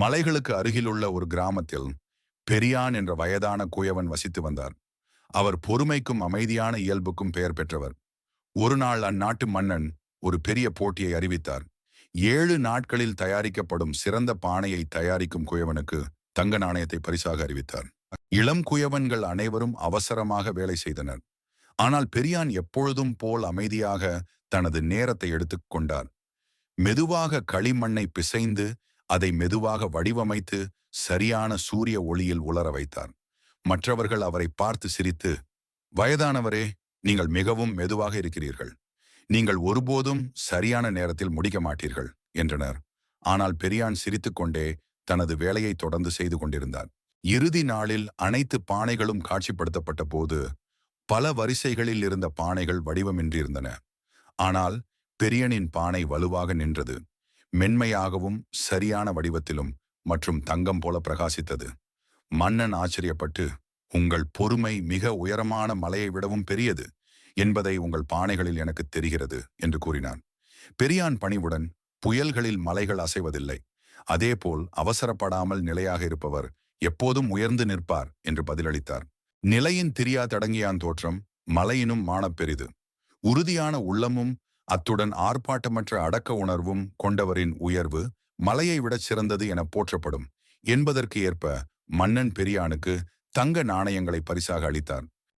மலைகளுக்கு அருகிலுள்ள ஒரு கிராமத்தில் பெரியான் என்ற வயதான குயவன் வசித்து வந்தார். அவர் பொறுமைக்கும் அமைதியான இயல்புக்கும் பெயர் பெற்றவர். ஒரு நாள் அந்நாட்டு மன்னன் ஒரு பெரிய போட்டியை அறிவித்தார். ஏழு நாட்களில் தயாரிக்கப்படும் சிறந்த பானையை தயாரிக்கும் குயவனுக்கு தங்க நாணயத்தை பரிசாக அறிவித்தார். இளம் குயவன்கள் அனைவரும் அவசரமாக வேலை செய்தனர். ஆனால் பெரியான் எப்பொழுதும் போல் அமைதியாக தனது நேரத்தை எடுத்துக்கொண்டார் மெதுவாக களிமண்ணை பிசைந்து அதை மெதுவாக வடிவமைத்து சரியான சூரிய ஒளியில் உலர வைத்தார். மற்றவர்கள் அவரை பார்த்து சிரித்து வயதானவரே நீங்கள் மிகவும் மெதுவாக இருக்கிறீர்கள். நீங்கள் ஒருபோதும் சரியான நேரத்தில் முடிக்க மாட்டீர்கள் என்றனர். ஆனால் பெரியான் சிரித்துக்கொண்டே தனது வேலையை தொடர்ந்து செய்து கொண்டிருந்தார். இறுதி நாளில் அனைத்து பானைகளும் காட்சிப்படுத்தப்பட்ட போது பல வரிசைகளில் இருந்த பானைகள் வடிவமின்றிருந்தன ஆனால் பெரியனின் பானை வலுவாக நின்றது. மென்மையாகவும் சரியான வடிவத்திலும் மற்றும் தங்கம் போல பிரகாசித்தது. மன்னன் ஆச்சரியப்பட்டு உங்கள் பொறுமை மிக உயரமான மலையை விடவும் பெரியது. என்பதை உங்கள் பானைகளில் எனக்கு தெரிகிறது என்று கூறினான். பெரியான் பணிவுடன் புயல்களில் மலைகள் அசைவதில்லை. அதேபோல் அவசரப்படாமல் நிலையாக இருப்பவர் எப்போதும் உயர்ந்து நிற்பார் என்று பதிலளித்தார். நிலையின் திரியா தடங்கியான் தோற்றம் மலையினும் மானப்பெரிது உறுதியான உள்ளமும் அத்துடன் ஆர்ப்பாட்டமற்ற அடக்க உணர்வும் கொண்டவரின் உயர்வு மலையை விடச் சிறந்தது என போற்றப்படும். என்பதற்கு ஏற்ப மன்னன் பெரியானுக்கு தங்க நாணயங்களை பரிசாக அளித்தார்.